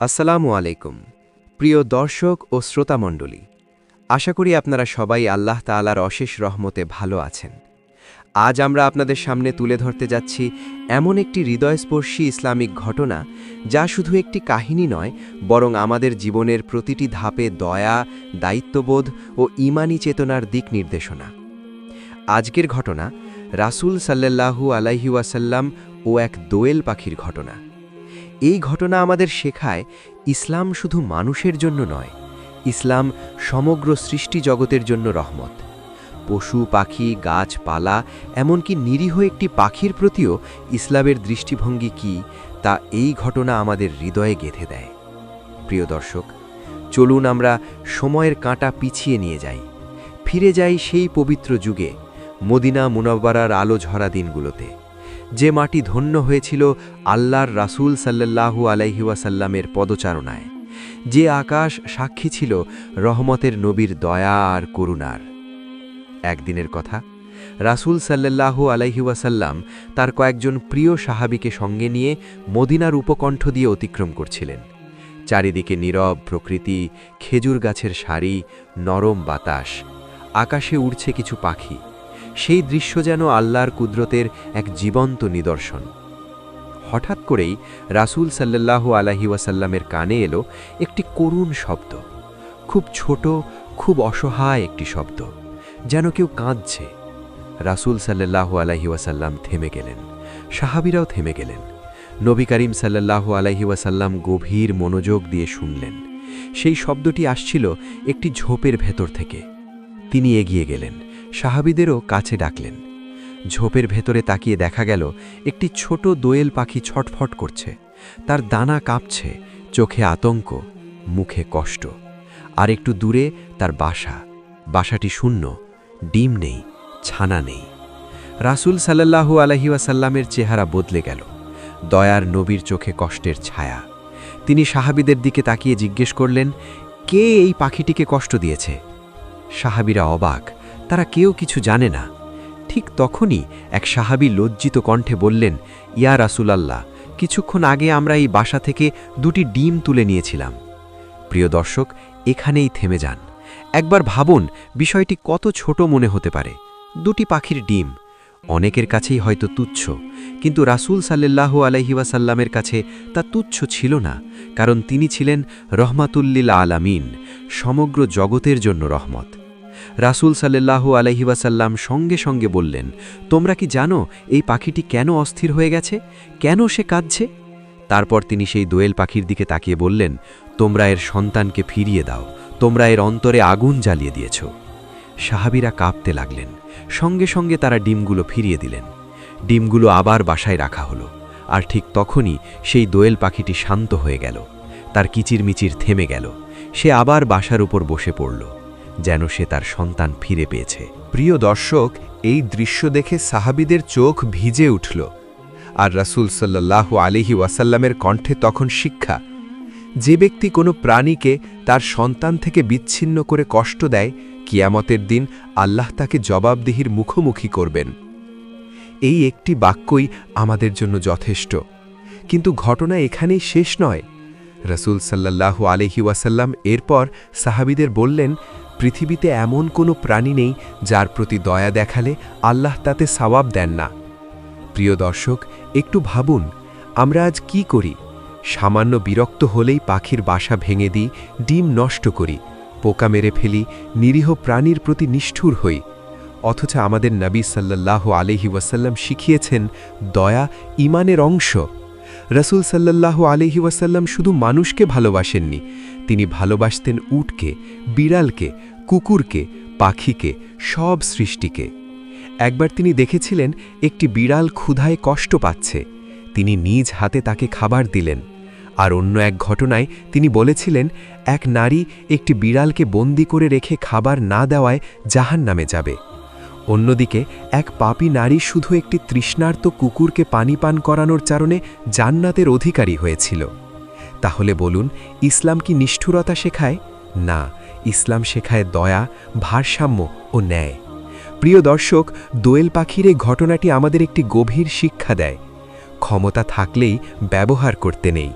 আসসালামু আলাইকুম। প্রিয় দর্শক ও শ্রোতামণ্ডলী, আশা করি আপনারা সবাই আল্লাহ তাআলার অশেষ রহমতে ভালো আছেন। আজ আমরা আপনাদের সামনে তুলে ধরতে যাচ্ছি এমন একটি হৃদয়স্পর্শী ইসলামিক ঘটনা যা শুধু একটি কাহিনী নয়, বরং আমাদের জীবনের প্রতিটি ধাপে দয়া, দায়িত্ববোধ ও ইমানি চেতনার দিক নির্দেশনা। আজকের ঘটনা রাসূল সাল্লাল্লাহু আলাইহি ওয়াসাল্লাম ও এক দোয়েল পাখির ঘটনা। এই ঘটনা আমাদের শেখায় ইসলাম শুধু মানুষের জন্য নয়, ইসলাম সমগ্র সৃষ্টি জগতের জন্য রহমত। পশু, পাখি গাছপালা এমনকি নিরীহ একটি পাখির প্রতিও ইসলামের দৃষ্টিভঙ্গি কি, তা এই ঘটনা আমাদের হৃদয়ে গেঁথে দেয়। প্রিয় দর্শক, চলুন আমরা সময়ের কাঁটা পিছিয়ে নিয়ে যাই। ফিরে যাই সেই পবিত্র যুগে, মদিনা মুনব্বারার আলো ঝরা দিনগুলোতে। যে মাটি ধন্য হয়েছিল আল্লাহর রাসূল সাল্লাল্লাহু আলাইহিওয়াসাল্লামের পদচারণায়। যে আকাশ সাক্ষী ছিল রহমতের নবীর দয়া আর করুণার। একদিনের কথা, রাসূল সাল্লাল্লাহু আলাইহি ওয়াসাল্লাম তার কয়েকজন প্রিয় সাহাবীকে সঙ্গে নিয়ে মদিনার উপকণ্ঠ দিয়ে অতিক্রম করছিলেন। চারিদিকে নীরব প্রকৃতি, খেজুর গাছের সারি, নরম বাতাস, আকাশে উড়ছে কিছু পাখি। সেই দৃশ্য যেন আল্লাহর কুদরতের এক জীবন্ত নিদর্শন। হঠাৎ করেই রাসূল সাল্লাল্লাহু আলাহি ওয়াসাল্লামের কানে এলো একটি করুণ শব্দ। খুব ছোট, খুব অসহায় একটি শব্দ, যেন কেউ কাঁদছে। রাসূল সাল্লাল্লাহু আলাহি ওয়াসাল্লাম থেমে গেলেন, সাহাবিরাও থেমে গেলেন। নবী করিম সাল্লাল্লাহু আলাইহি ওয়াসাল্লাম গভীর মনোযোগ দিয়ে শুনলেন। সেই শব্দটি আসছিল একটি ঝোপের ভেতর থেকে। তিনি এগিয়ে গেলেন সাহাবিদেরও কাছে ডাকলেন। ঝোপের ভেতরে তাকিয়ে দেখা গেল, একটি ছোট দোয়েল পাখি ছটফট করছে। তার দানা কাঁপছে, চোখে আতঙ্ক, মুখে কষ্ট। আর একটু দূরে তার বাসা। বাসাটি শূন্য, ডিম নেই, ছানা নেই। রাসূল সাল্লাল্লাহু আলহি ওয়াসাল্লামের চেহারা বদলে গেল। দয়ার নবীর চোখে কষ্টের ছায়া। তিনি সাহাবিদের দিকে তাকিয়ে জিজ্ঞেস করলেন, কে এই পাখিটিকে কষ্ট দিয়েছে? সাহাবিরা অবাক। তারা কেউ কিছু জানে না। ঠিক তখনই এক সাহাবী লজ্জিত কণ্ঠে বললেন, ইয়া রাসূলাল্লাহ, কিছুক্ষণ আগে আমরা এই বাসা থেকে দুটি ডিম তুলে নিয়েছিলাম। প্রিয় দর্শক, এখানেই থেমে যান। একবার ভাবুন, বিষয়টি কত ছোট মনে হতে পারে। দুটি পাখির ডিম, অনেকের কাছেই হয়তো তুচ্ছ, কিন্তু রাসূল সাল্লাহ আলহিওয়াসাল্লামের কাছে তা তুচ্ছ ছিল না, কারণ তিনি ছিলেন রহমাতুল্লিল আলামিন, সমগ্র জগতের জন্য রহমত। রাসূল সাল্লাল্লাহু আলহিবাসাল্লাম সঙ্গে সঙ্গে বললেন, তোমরা কি জানো এই পাখিটি কেন অস্থির হয়ে গেছে? কেন সে কাঁদছে? তারপর তিনি সেই দোয়েল পাখির দিকে তাকিয়ে বললেন, তোমরা এর সন্তানকে ফিরিয়ে দাও, তোমরা এর অন্তরে আগুন জ্বালিয়ে দিয়েছ। সাহাবিরা কাঁপতে লাগলেন, সঙ্গে সঙ্গে তারা ডিমগুলো ফিরিয়ে দিলেন। ডিমগুলো আবার বাসায় রাখা হলো, আর ঠিক তখনই সেই দোয়েল পাখিটি শান্ত হয়ে গেল, তার কিচিরমিচির থেমে গেল, সে আবার বাসার উপর বসে পড়ল। যেন সে তার সন্তান ফিরে পেয়েছে। প্রিয় দর্শক, এই দৃশ্য দেখে সাহাবিদের চোখ ভিজে উঠল। আর রাসূল সাল্লাল্লাহু আলিহি ওয়াসাল্লামের কণ্ঠে তখন শিক্ষা, যে ব্যক্তি কোনো প্রাণীকে তার সন্তান থেকে বিচ্ছিন্ন করে কষ্ট দেয়, কিয়ামতের দিন আল্লাহ তাকে জবাবদিহির মুখোমুখি করবেন। এই একটি বাক্যই আমাদের জন্য যথেষ্ট। কিন্তু ঘটনা এখানেই শেষ নয়। রসুল সাল্লাল্লাহু আলহি ওয়াসাল্লাম এরপর সাহাবিদের বললেন পৃথিবীতে এমন কোনো প্রাণী নেই যার প্রতি দয়া দেখালে আল্লাহ তাতে সওয়াব দেন না। প্রিয় দর্শক, একটু ভাবুন, আমরা আজ কি করি? সামান্য বিরক্ত হলেই পাখির বাসা ভেঙে দিই, ডিম নষ্ট করি, পোকা মেরে ফেলি, নিরীহ প্রাণীর প্রতি নিষ্ঠুর হই। অথচ আমাদের নবী সাল্লাহ আলহি ওয়াসাল্লাম শিখিয়েছেন, দয়া ইমানের অংশ। রসুল সাল্লাহ আলহি ওয়াসাল্লাম শুধু মানুষকে ভালোবাসেননি, তিনি ভালোবাসতেন উটকে, বিড়ালকে, কুকুরকে, পাখিকে, সব সৃষ্টিকে। একবার তিনি দেখেছিলেন একটি বিড়াল ক্ষুধায় কষ্ট পাচ্ছে। তিনি নিজ হাতে তাকে খাবার দিলেন। আর অন্য এক ঘটনায় তিনি বলেছিলেন, এক নারী একটি বিড়ালকে বন্দি করে রেখে খাবার না দেওয়ায় জাহান নামে যাবে। অন্যদিকে, এক পাপী নারী শুধু একটি তৃষ্ণার্ত কুকুরকে পানি পান করানোর চারণে জান্নাতের অধিকারী হয়েছিল। তাহলে বলুন, ইসলাম কি নিষ্ঠুরতা শেখায়? না, ইসলাম শেখায় দয়া, ভারসাম্য ও ন্যায়। প্রিয় দর্শক, দোয়েল পাখির এই ঘটনাটি আমাদের একটি গভীর শিক্ষা দেয়। ক্ষমতা থাকলেই ব্যবহার করতে নেই।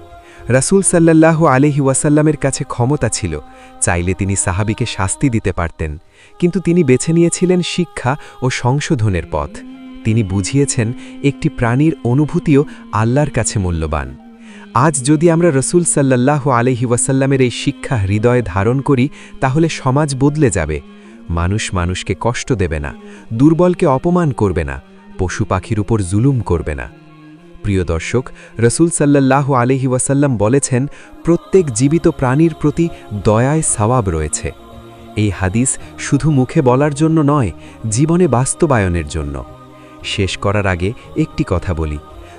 রাসূল সাল্লাল্লাহু আলহি ওয়াসাল্লামের কাছে ক্ষমতা ছিল, চাইলে তিনি সাহাবিকে শাস্তি দিতে পারতেন। কিন্তু তিনি বেছে নিয়েছিলেন শিক্ষা ও সংশোধনের পথ। তিনি বুঝিয়েছেন, একটি প্রাণীর অনুভূতিও আল্লাহর কাছে মূল্যবান। আজ যদি আমরা রসুল সাল্লাল্লাহু আলহি ওয়াসাল্লামের এই শিক্ষা হৃদয়ে ধারণ করি, তাহলে সমাজ বদলে যাবে। মানুষ মানুষকে কষ্ট দেবে না, দুর্বলকে অপমান করবে না, পশু পাখির উপর জুলুম করবে না। প্রিয় দর্শক, রসুল সাল্লাল্লাহু আলহি ওয়াসাল্লাম বলেছেন, প্রত্যেক জীবিত প্রাণীর প্রতি দয়ায় সওয়াব রয়েছে। এই হাদিস শুধু মুখে বলার জন্য নয়, জীবনে বাস্তবায়নের জন্য। শেষ করার আগে একটি কথা বলি।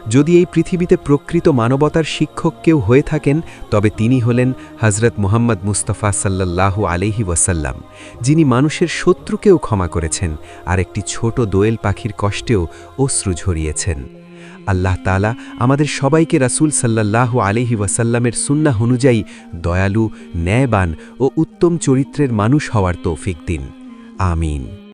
যদি এই পৃথিবীতে প্রকৃত মানবতার শিক্ষক কেউ হয়ে থাকেন, তবে তিনি হলেন হজরত মুহাম্মদ মুস্তফা সাল্লাল্লাহু আলহি ওয়াসাল্লাম, যিনি মানুষের শত্রুকেও ক্ষমা করেছেন আর একটি ছোট দোয়েল পাখির কষ্টেও অশ্রু ঝরিয়েছেন। আল্লাহ তালা আমাদের সবাইকে রাসুল সাল্লাহ আলহি ওয়াসাল্লামের সুন্না অনুযায়ী দয়ালু, ন্যায়বান ও উত্তম চরিত্রের মানুষ হওয়ার তৌফিক দিন। আমিন।